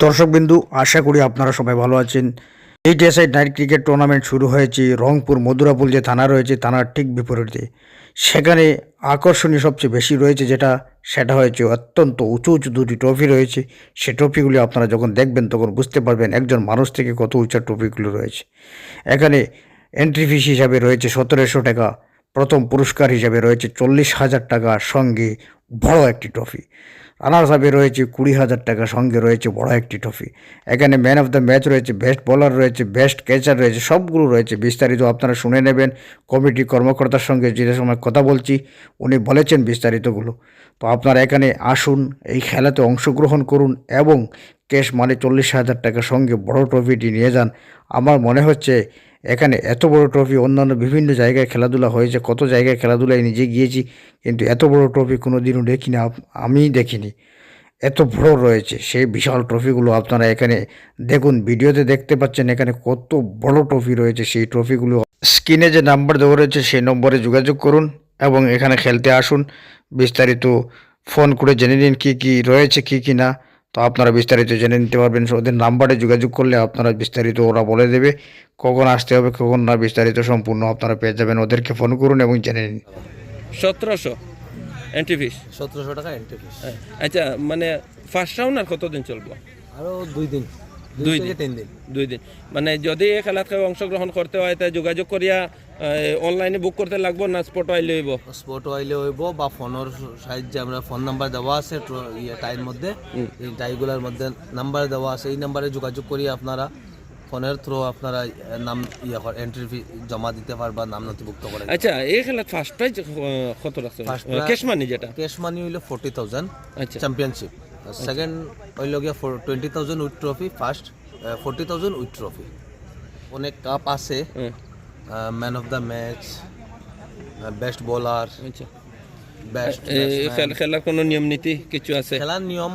দর্শকবিন্দু, আশা করি আপনারা সবাই ভালো আছেন। এইচএসআই নাইট ক্রিকেট টুর্নামেন্ট শুরু হয়েছে রংপুর মধুরাপুল যে থানা রয়েছে, থানার ঠিক বিপরীতে। সেখানে আকর্ষণীয় সবচেয়ে বেশি রয়েছে যেটা, সেটা হয়েছে অত্যন্ত উঁচু উঁচু দুটি ট্রফি রয়েছে। সে ট্রফিগুলি আপনারা যখন দেখবেন তখন বুঝতে পারবেন একজন মানুষ থেকে কত উঁচা ট্রফিগুলো রয়েছে। এখানে এন্ট্রি ফিস হিসাবে রয়েছে সতেরোশো টাকা, প্রথম পুরস্কার হিসাবে রয়েছে চল্লিশ হাজার টাকার সঙ্গে বড় একটি ট্রফি রানার্স আপে রয়েছে কুড়ি হাজার টাকা, সঙ্গে রয়েছে বড় একটি ট্রফি এখানে ম্যান অফ দ্য ম্যাচ রয়েছে বেস্ট বোলার রয়েছে বেস্ট ক্যাচার রয়েছে, সবগুলো রয়েছে। বিস্তারিত আপনারা শুনে নেবেন। কমিটি কর্মকর্তার সঙ্গে যে সময় কথা বলছি, উনি বলেছেন বিস্তারিতগুলো। তো আপনারা এখানে আসুন, এই খেলাতে অংশগ্রহণ করুন এবং ক্যাশ মানে চল্লিশ হাজার টাকার সঙ্গে বড় ট্রফিটি নিয়ে যান। আমার মনে হচ্ছে এখানে এত বড় ট্রফি অন্যান্য বিভিন্ন জায়গায় খেলাধুলা হয়েছে কত জায়গায় খেলাধুলায় নিজে গিয়েছি, কিন্তু এত বড় ট্রফি কোনো দিনও দেখিনি না আমিই দেখিনি। এত বড় রয়েছে, সেই বিশাল ট্রফিগুলো আপনারা এখানে দেখুন, ভিডিওতে দেখতে পাচ্ছেন এখানে কত বড় ট্রফি রয়েছে, সেই ট্রফিগুলো স্ক্রিনে যে নাম্বার দেওয়া রয়েছে, সেই নম্বরে যোগাযোগ করুন এবং এখানে খেলতে আসুন। বিস্তারিত ফোন করে জেনে নিন কী কী রয়েছে, কী কী না। তো আপনারা বিস্তারিত জেনে নিতে পারবেন। ওদের নাম্বারে যোগাযোগ করলে আপনারা বিস্তারিত ওরা বলে দেবে কখন আসতে হবে কখন না বিস্তারিত সম্পূর্ণ আপনারা পেয়ে যাবেন। ওদেরকে ফোন করুন এবং জেনে নিন। সতেরোশো এন্ট্রি ফিস সতেরোশো টাকা এন্ট্রি ফিস আচ্ছা মানে ফার্স্ট রাউন্ড আর কতদিন চলবো? আরও দুই দিন। দুই দিন। তিন দিন। দুই দিন। মানে যদি এই খেলাত অংশগ্রহণ করতে হয় তাই যোগাযোগ করিয়া অনলাইনে বুক করতে লাগবো না স্পট আইলে হইব স্পট আইলে হইব বা ফোনের সাহায্যে আমরা ফোন নাম্বার দেওয়া আছে ইয়ে টাইর মধ্যে এই টাইগুলোর মধ্যে নাম্বার দেওয়া আছে এই নাম্বারে যোগাযোগ করি আপনারা ফোনের থ্রু আপনারা নাম ইয়ে এন্ট্রি ফি জমা দিতে পারবা নাম নথিভুক্ত করে আচ্ছা এই খেলাত ফার্স্ট প্রাইজ কত রাখছে ক্যাশ মানি যেটা। ক্যাশ মানি হইল ফোর্টি থাউজেন্ড আচ্ছা। চ্যাম্পিয়নশিপ সেকেন্ড হইল গিয়া twenty thousand with trophy first forty thousand with trophy অনেক কাপ আছে। হুম, man of the match best bowler best খেলার কোনো নিয়ম নীতি কিছু আছে? খেলার নিয়ম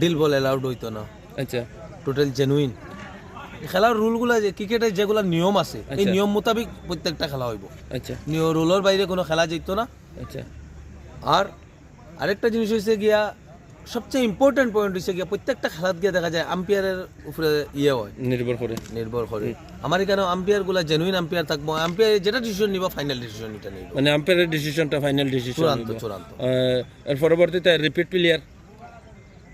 ডিল বল অ্যালাউড হইতো না। আচ্ছা। টোটাল জেনুইন খেলার রুলগুলো যে ক্রিকেটের যেগুলো নিয়ম আছে এই আচ্ছা। নিয়ম মোতাবিক প্রত্যেকটা খেলা হইব। আচ্ছা। নিয়ম রুলের বাইরে কোনো খেলা যেত না। আচ্ছা। আর আরেকটা জিনিস হয়েছে গিয়া সবচেয়ে ইম্পর্টেন্ট পয়েন্ট হয়েছে গিয়া প্রত্যেকটা খেলাত গিয়ে দেখা যায় আম্পায়ারের উপরে ইয়ে হয়। নির্ভর করে। নির্ভর করে। আমার এখানে আম্পায়ারগুলা জেনুইন আম্পায়ার থাকব। আম্পায়ার যেটা ডিসিশন নিবা ফাইনাল ডিসিশন এটা নিব। মানে আম্পায়ারের ডিসিশনটা ফাইনাল ডিসিশন চূড়ান্ত চূড়ান্ত। এর পরবর্তীতে রিপিট প্লেয়ার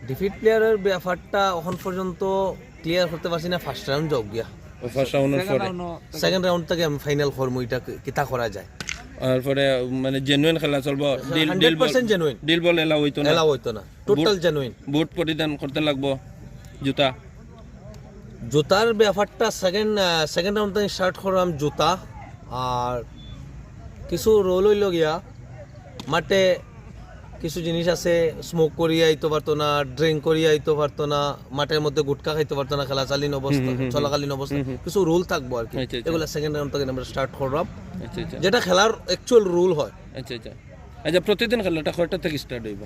ডিফিট প্লেয়ারের ব্যাপারটা এখন পর্যন্ত ক্লিয়ার করতে পারছি না। ফার্স্ট রাউন্ড যাও গিয়া। ফার্স্ট রাউন্ডের পরে। সেকেন্ড রাউন্ড থেকে আমি ফাইনাল করব এটা কিতা করা যায়? তারপরে মানে জেনুইন খেলা চলবো ডিল ডিল বল জেনুইন ডিল বল এলা হইতো না। এলাও হইতো না। টোটাল জেনুইন বুট পরিধান করতে লাগবো জুতা। জুতার ব্যাপারটা সেকেন্ড সেকেন্ড রাউন্ড থেকে স্টার্ট করলাম জুতা। আর কিছু রোল হইল গিয়া মাঠে কিছু জিনিস আছে স্মোক করিয়া আইতে পারতো না ড্রিঙ্ক করিয়া আইতে পারতো না মাঠের মধ্যে গুটকা খাইতে পারতো না খেলাচালীন অবস্থা চলাকালীন অবস্থা কিছু রুল থাকব আর কি। এগুলো সেকেন্ড রাউন্ড থেকে আমরা স্টার্ট করলাম। আচ্ছা আচ্ছা। যেটা খেলার অ্যাকচুয়াল রুল হয়। আচ্ছা আচ্ছা। আচ্ছা প্রতিদিন খেলাটা কয়টা থেকে স্টার্ট হইব?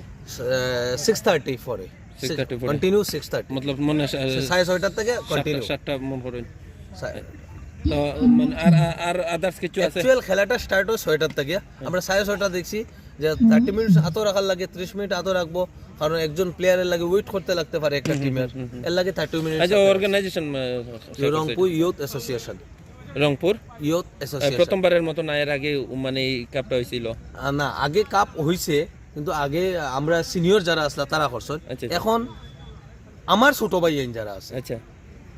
সিক্স থার্টি ফোরে 6:30 পরে। কন্টিনিউ সিক্স থার্টি মতলব মনে সাড়ে ছয়টার থেকে কন্টিনিউ সাতটা মন করেন আর আর- আর আদার্স কিছু আছে অ্যাকচুয়াল খেলাটা স্টার্ট হয় ছয়টার থেকে। আমরা সাড়ে ছয়টা দেখছি যে থার্টি মিনিট হাতও রাখার লাগে ত্রিশ মিনিট হাতও রাখব। কারণ একজন প্লেয়ারের লাগে ওয়েট করতে লাগতে পারে একটা টিমের এর। লাগে থার্টি মিনিট আচ্ছা organisation Rangpur youth association Rangpur? আহ, অ্যাসোসিয়েশন প্রথমবারের মতো এর আগে মানে এই কাপটা হয়েছিল না আগে কাপ হইছে কিন্তু আগে আমরা সিনিয়র যারা আসলা তারা করছেন আচ্ছা। এখন আমার ছোট ভাই যারা আছে আচ্ছা।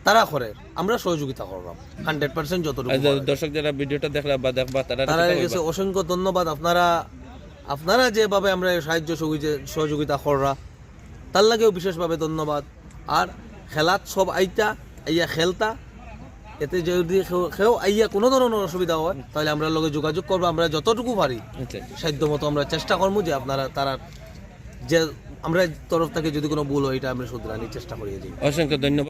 তারা করে। আমরা সহযোগিতা করলাম। হান্ড্রেড পার্সেন্ট যতটুকু যায়। দর্শক যারা ভিডিওটা দেখলা বা দেখবা তারা তারা অসংখ্য ধন্যবাদ। আপনারা আপনারা যেভাবে আমরা সাহায্য সহযোগিতা কররা তার লাগেও বিশেষভাবে ধন্যবাদ। আর খেলাত সব আইতা আইয়া খেলতা। এতে যদি কেউ- কেউ আইয়া কোনো ধরনের অসুবিধা হয় তাহলে আমরা লগে যোগাযোগ করব আমরা যতটুকু পারি। সাধ্য মতো আমরা চেষ্টা করব যে আপনারা তারা যে আমরা তরফ থেকে যদি কোনো ভুল হয় এটা আমরা শুধরানির চেষ্টা করিয়ে দিই অসংখ্য ধন্যবাদ।